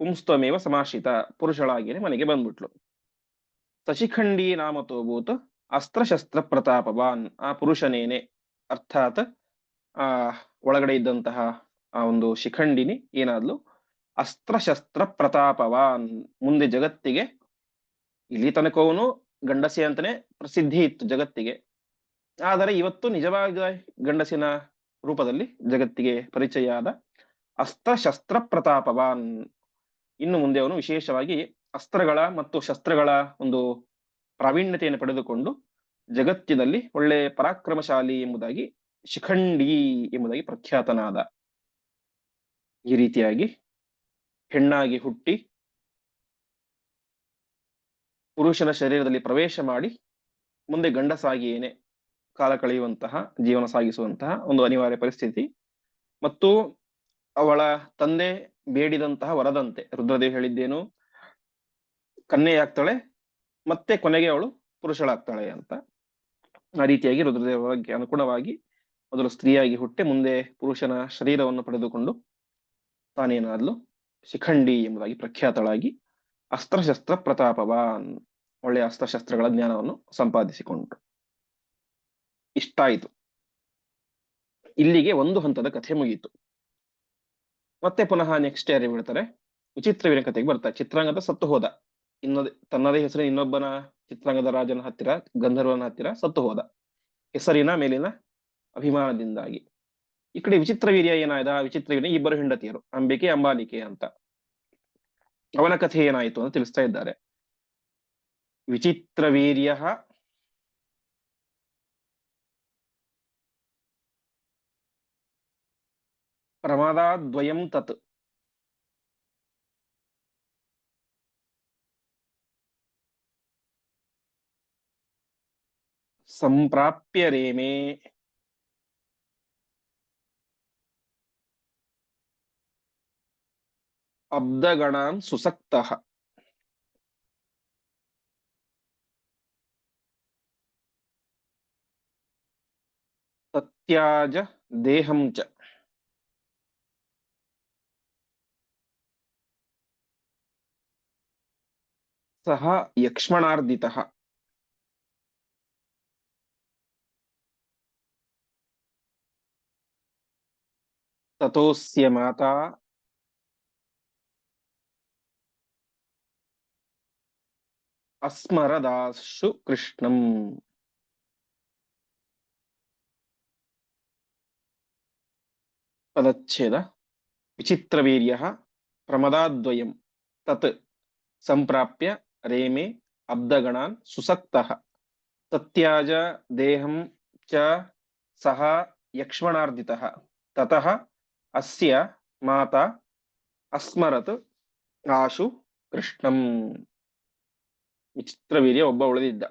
ಪುಂಸ್ತಮೇವ ಸಮಾಶಿತ ಪುರುಷಳಾಗಿಯೇ ಮನೆಗೆ ಬಂದ್ಬಿಟ್ಲು. ಸಶಿಖಂಡಿ ನಾಮತೋಭೂತ ಅಸ್ತ್ರಶಸ್ತ್ರ ಪ್ರತಾಪವಾನ್ ಆ ಪುರುಷನೇನೆ. ಅರ್ಥಾತ್ ಆ ಒಳಗಡೆ ಇದ್ದಂತಹ ಆ ಒಂದು ಶಿಖಂಡಿನಿ ಏನಾದ್ಲು? ಅಸ್ತ್ರಶಸ್ತ್ರ ಪ್ರತಾಪವಾನ್. ಮುಂದೆ ಜಗತ್ತಿಗೆ ಇಲ್ಲಿ ತನಕವನು ಗಂಡಸಿ ಅಂತಾನೆ ಪ್ರಸಿದ್ಧಿ ಇತ್ತು ಜಗತ್ತಿಗೆ. ಆದರೆ ಇವತ್ತು ನಿಜವಾದ ಗಂಡಸಿನ ರೂಪದಲ್ಲಿ ಜಗತ್ತಿಗೆ ಪರಿಚಯ ಆದ ಅಸ್ತ್ರಶಸ್ತ್ರ ಪ್ರತಾಪವಾನ್. ಇನ್ನು ಮುಂದೆ ಅವನು ವಿಶೇಷವಾಗಿ ಅಸ್ತ್ರಗಳ ಮತ್ತು ಶಸ್ತ್ರಗಳ ಒಂದು ಪ್ರಾವೀಣ್ಯತೆಯನ್ನು ಪಡೆದುಕೊಂಡು ಜಗತ್ತಿನಲ್ಲಿ ಒಳ್ಳೆ ಪರಾಕ್ರಮಶಾಲಿ ಎಂಬುದಾಗಿ, ಶಿಖಂಡಿ ಎಂಬುದಾಗಿ ಪ್ರಖ್ಯಾತನಾದ ಈ ರೀತಿಯಾಗಿ ಹೆಣ್ಣಾಗಿ ಹುಟ್ಟಿ ಪುರುಷನ ಶರೀರದಲ್ಲಿ ಪ್ರವೇಶ ಮಾಡಿ ಮುಂದೆ ಗಂಡಸಾಗಿಯೇನೆ ಕಾಲ ಕಳೆಯುವಂತಹ, ಜೀವನ ಸಾಗಿಸುವಂತಹ ಒಂದು ಅನಿವಾರ್ಯ ಪರಿಸ್ಥಿತಿ. ಮತ್ತು ಅವಳ ತಂದೆ ಬೇಡಿದಂತಹ ವರದಂತೆ. ರುದ್ರದೇವ್ ಹೇಳಿದ್ದೇನು ಕನ್ಯೆಯಾಗ್ತಾಳೆ ಮತ್ತೆ ಕೊನೆಗೆ ಅವಳು ಪುರುಷಳಾಗ್ತಾಳೆ ಅಂತ. ಆ ರೀತಿಯಾಗಿ ರುದ್ರದೇವಗೆ ಅನುಗುಣವಾಗಿ ಮೊದಲು ಸ್ತ್ರೀಯಾಗಿ ಹುಟ್ಟೆ ಮುಂದೆ ಪುರುಷನ ಶರೀರವನ್ನು ಪಡೆದುಕೊಂಡು ತಾನೇನಾದ್ಲು ಶಿಖಂಡಿ ಎಂಬುದಾಗಿ ಪ್ರಖ್ಯಾತಳಾಗಿ ಅಸ್ತ್ರಶಸ್ತ್ರ ಪ್ರತಾಪವಾನ್ ಒಳ್ಳೆಯ ಅಸ್ತ್ರಶಸ್ತ್ರಗಳ ಜ್ಞಾನವನ್ನು ಸಂಪಾದಿಸಿಕೊಂಡ್ರು. ಇಷ್ಟಾಯಿತು. ಇಲ್ಲಿಗೆ ಒಂದು ಹಂತದ ಕಥೆ ಮುಗೀತು. ಮತ್ತೆ ಪುನಃ ನೆಕ್ಸ್ಟ್ ಯಾರು ಬಿಡ್ತಾರೆ ವಿಚಿತ್ರವೀರ ಕಥೆಗೆ ಬರ್ತಾರೆ ಚಿತ್ರಾಂಗದ ಸತ್ತು ಹೋದ. ಇನ್ನೊಂದು, ತನ್ನದೇ ಹೆಸರಿನ ಇನ್ನೊಬ್ಬನ ಚಿತ್ರಾಂಗದ ರಾಜನ ಹತ್ತಿರ, ಗಂಧರ್ವನ ಹತ್ತಿರ ಸತ್ತು ಹೋದ. ಹೆಸರಿನ ಮೇಲಿನ ಅಭಿಮಾನದಿಂದಾಗಿ. ಈ ಕಡೆ ವಿಚಿತ್ರವೀರ್ಯ ಏನಾಯ್ದ? ವಿಚಿತ್ರವೀರ್ಯ ಇಬ್ಬರು ಹೆಂಡತಿಯರು. ಅಂಬಿಕೆ, ಅಂಬಾಲಿಕೆ ಅಂತ. ಅವನ ಕಥೆ ಏನಾಯಿತು ಅಂತ ತಿಳಿಸ್ತಾ ಇದ್ದಾರೆ. ವಿಚಿತ್ರವೀರ್ಯ ಪ್ರಮಾದಾದ್ವಯಂ ತತ್ ಸಂಪ್ರಾಪ್ಯ ರೇಮೆ ಅಬ್ದಗಣಾನ್ ಸುಸಕ್ತಃ ತತ್ಯಾಜ ದೇಹಂ ಚ ಸಹ ಯಕ್ಷ್ಮಣಾರ್ದಿತಃ ತತೋಸ್ಯ ಮಾತಾ ಅಸ್ಮರದಾಶು ಕೃಷ್ಣಂ ಪದಚ್ಛೇದ ವಿಚಿತ್ರವೀರ್ಯ ಪ್ರಮದಾದ್ವಯಂ ತತ್ ಸಂಪ್ರಾಪ್ಯ ರೇಮೆ ಅಬ್ದಗಣಾನ್ ಸುಸಕ್ತಃ. ತತ್ಯಾಜ ದೇಹಂ ಚ ಸಹ ಯಕ್ಷ್ಮಣಾರ್ಧಿತಃ. ತತಃ ಅಸ್ಯ ಮಾತಾ ಅಸ್ಮರತ್ ಆಶು ಕೃಷ್ಣಂ. ವಿಚಿತ್ರವೀರ್ಯ ಒಬ್ಬ ಉಳಿದಿದ್ದ.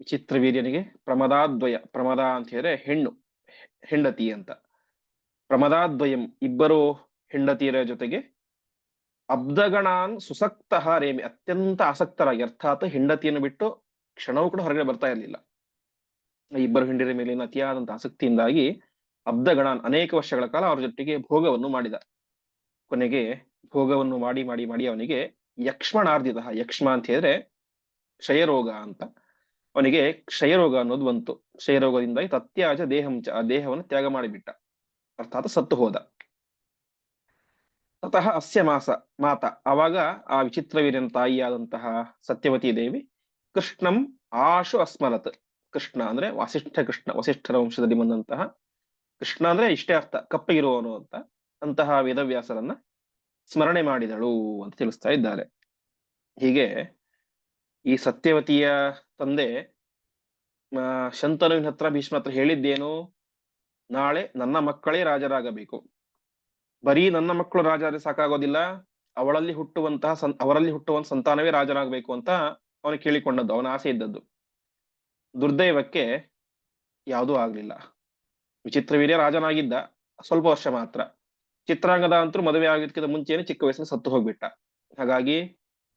ವಿಚಿತ್ರವೀರ್ಯನಿಗೆ ಪ್ರಮದಾದ್ವಯ, ಪ್ರಮದ ಅಂತ ಹೇಳಿದ್ರೆ ಹೆಣ್ಣು, ಹೆಂಡತಿ ಅಂತ. ಪ್ರಮದಾದ್ವಯಂ ಇಬ್ಬರು ಹೆಂಡತಿಯರ ಜೊತೆಗೆ ಅಬ್ದಗಣಾನ್ ಸುಸಕ್ತಃ ರೇಮಿ, ಅತ್ಯಂತ ಆಸಕ್ತರಾಗಿ, ಅರ್ಥಾತ್ ಹೆಂಡತಿಯನ್ನು ಬಿಟ್ಟು ಕ್ಷಣವೂ ಕೂಡ ಹೊರಗಡೆ ಬರ್ತಾ ಇರಲಿಲ್ಲ. ಇಬ್ಬರು ಹೆಂಡಿರ ಮೇಲಿನ ಅತಿಯಾದಂತ ಆಸಕ್ತಿಯಿಂದಾಗಿ ಅಬ್ದಗಣಾನ್ ಅನೇಕ ವರ್ಷಗಳ ಕಾಲ ಅವರ ಜೊತೆಗೆ ಭೋಗವನ್ನು ಮಾಡಿದ. ಕೊನೆಗೆ ಭೋಗವನ್ನು ಮಾಡಿ ಮಾಡಿ ಮಾಡಿ ಅವನಿಗೆ ಯಕ್ಷ್ಮಣಾರ್ಜಿತ, ಯಕ್ಷ್ಮ ಅಂತ ಹೇಳಿದ್ರೆ ಕ್ಷಯರೋಗ ಅಂತ. ಅವನಿಗೆ ಕ್ಷಯರೋಗ ಅನ್ನೋದು ಬಂತು. ಕ್ಷಯರೋಗದಿಂದಾಗಿ ತತ್ಯಾಜ ದೇಹಂಚ ಆ ದೇಹವನ್ನು ತ್ಯಾಗ ಮಾಡಿಬಿಟ್ಟ. ಅರ್ಥಾತ್ ಸತ್ತು ಹೋದ. ತತಃ ಅಸ್ಯ ಮಾಸ, ಮಾತ. ಆವಾಗ ಆ ವಿಚಿತ್ರವೀರ್ಯನ ತಾಯಿಯಾದಂತಹ ಸತ್ಯವತಿ ದೇವಿ, ಕೃಷ್ಣಂ ಆಶು ಅಸ್ಮರತ್. ಕೃಷ್ಣ ಅಂದ್ರೆ ವಾಸಿಷ್ಠ ಕೃಷ್ಣ, ವಸಿಷ್ಠರ ವಂಶದಲ್ಲಿ ಬಂದಂತಹ ಕೃಷ್ಣ ಅಂದ್ರೆ ಇಷ್ಟೇ ಅರ್ಥ, ಕಪ್ಪಗಿರುವವನು ಅಂತ. ಅಂತಹ ವೇದವ್ಯಾಸರನ್ನ ಸ್ಮರಣೆ ಮಾಡಿದಳು ಅಂತ ತಿಳಿಸ್ತಾ ಇದ್ದಾರೆ. ಹೀಗೆ ಈ ಸತ್ಯವತಿಯ ತಂದೆ ಶಂತನುವಿನ ಹತ್ರ ಭೀಷ್ಮ ಹತ್ರ ಹೇಳಿದ್ದೇನು? ನಾಳೆ ನನ್ನ ಮಕ್ಕಳೇ ರಾಜರಾಗಬೇಕು. ಬರೀ ನನ್ನ ಮಕ್ಕಳು ರಾಜಾದ್ರೆ ಸಾಕಾಗೋದಿಲ್ಲ, ಅವಳಲ್ಲಿ ಹುಟ್ಟುವಂತಹ ಅವರಲ್ಲಿ ಹುಟ್ಟುವಂತ ಸಂತಾನವೇ ರಾಜನಾಗಬೇಕು ಅಂತ ಅವನು ಕೇಳಿಕೊಂಡದ್ದು, ಅವನ ಆಸೆ ಇದ್ದದ್ದು. ದುರ್ದೈವಕ್ಕೆ ಯಾವುದೂ ಆಗ್ಲಿಲ್ಲ. ವಿಚಿತ್ರವೀರ್ಯ ರಾಜನಾಗಿದ್ದ ಸ್ವಲ್ಪ ವರ್ಷ ಮಾತ್ರ. ಚಿತ್ರಾಂಗದ ಅಂತೂ ಮದುವೆ ಆಗೋದಕ್ಕಿಂತ ಮುಂಚೆನೆ ಚಿಕ್ಕ ವಯಸ್ಸಿನ ಸತ್ತು ಹೋಗ್ಬಿಟ್ಟ. ಹಾಗಾಗಿ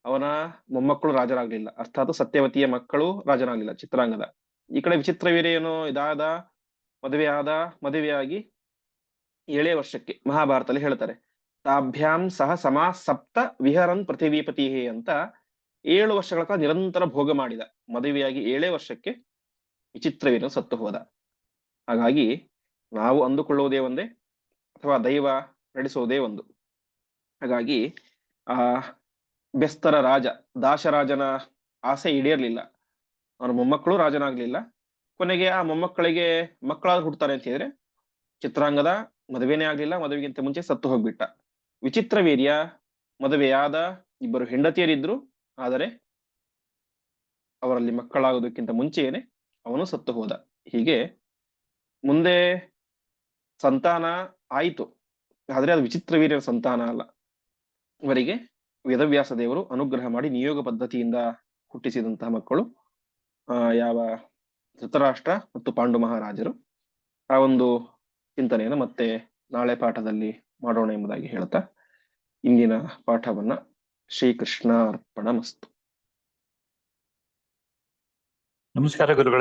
ಅವನ ಮೊಮ್ಮಕ್ಕಳು ರಾಜರಾಗ್ಲಿಲ್ಲ. ಅರ್ಥಾತ್ ಸತ್ಯವತಿಯ ಮಕ್ಕಳು ರಾಜನಾಗ್ಲಿಲ್ಲ ಚಿತ್ರಾಂಗದ. ಈ ಕಡೆ ವಿಚಿತ್ರವೀರ್ಯ ಏನು ಇದಾದ, ಮದುವೆ ಆದ, ಮದುವೆಯಾಗಿ ಏಳೇ ವರ್ಷಕ್ಕೆ ಮಹಾಭಾರತದಲ್ಲಿ ಹೇಳ್ತಾರೆ. ತಾಭ್ಯಾಂ ಸಹ ಸಮಾ ಸಪ್ತ ವಿಹರನ್ ಪೃಥಿವೀಪತಿ ಅಂತ ಏಳು ವರ್ಷಗಳ ಕಾಲ ನಿರಂತರ ಭೋಗ ಮಾಡಿದ. ಮದುವೆಯಾಗಿ ಏಳೇ ವರ್ಷಕ್ಕೆ ವಿಚಿತ್ರವೀರ್ಯ ಸತ್ತು ಹೋದ. ಹಾಗಾಗಿ ನಾವು ಅಂದುಕೊಳ್ಳುವುದೇ ಒಂದೇ ಅಥವಾ ದೈವ ನಡೆಸುವುದೇ ಒಂದು. ಹಾಗಾಗಿ ಆ ಬೆಸ್ತರ ರಾಜ, ದಾಶರಾಜನ ಆಸೆ ಈಡೇರ್ಲಿಲ್ಲ. ಅವನ ಮೊಮ್ಮಕ್ಕಳು ರಾಜನಾಗ್ಲಿಲ್ಲ. ಕೊನೆಗೆ ಆ ಮೊಮ್ಮಕ್ಕಳಿಗೆ ಮಕ್ಕಳಾದ್ರು ಹುಡ್ತಾರೆ ಅಂತ ಹೇಳಿದ್ರೆ ಚಿತ್ರಾಂಗದ ಮದುವೆನೇ ಆಗ್ಲಿಲ್ಲ, ಮದುವೆಗಿಂತ ಮುಂಚೆ ಸತ್ತು ಹೋಗ್ಬಿಟ್ಟ. ವಿಚಿತ್ರ ವೀರ್ಯ, ಮದುವೆಯಾದ ಇಬ್ಬರು ಹೆಂಡತಿಯರಿದ್ರು, ಆದರೆ ಅವರಲ್ಲಿ ಮಕ್ಕಳಾಗೋದಕ್ಕಿಂತ ಮುಂಚೆಯೇ ಅವನು ಸತ್ತು ಹೋದ. ಹೀಗೆ ಮುಂದೆ ಸಂತಾನ ಆಯಿತು, ಆದರೆ ಅದು ವಿಚಿತ್ರ ವೀರ್ಯರ ಸಂತಾನ ಅಲ್ಲ. ಇವರಿಗೆ ವೇದವ್ಯಾಸ ದೇವರು ಅನುಗ್ರಹ ಮಾಡಿ ನಿಯೋಗ ಪದ್ಧತಿಯಿಂದ ಹುಟ್ಟಿಸಿದಂತಹ ಮಕ್ಕಳು, ಆ, ಯಾವ ಧೃತರಾಷ್ಟ್ರ ಮತ್ತು ಪಾಂಡು ಮಹಾರಾಜರು. ಆ ಒಂದು ಚಿಂತನೆಯನ್ನು ಮತ್ತೆ ನಾಳೆ ಪಾಠದಲ್ಲಿ ಮಾಡೋಣ ಎಂಬುದಾಗಿ ಹೇಳ್ತಾ ಇಂದಿನ ಪಾಠವನ್ನ ಶ್ರೀಕೃಷ್ಣ ಅರ್ಪಣ ಮಸ್ತು ನಮಸ್ಕಾರ ಗುರುಗಳೇ.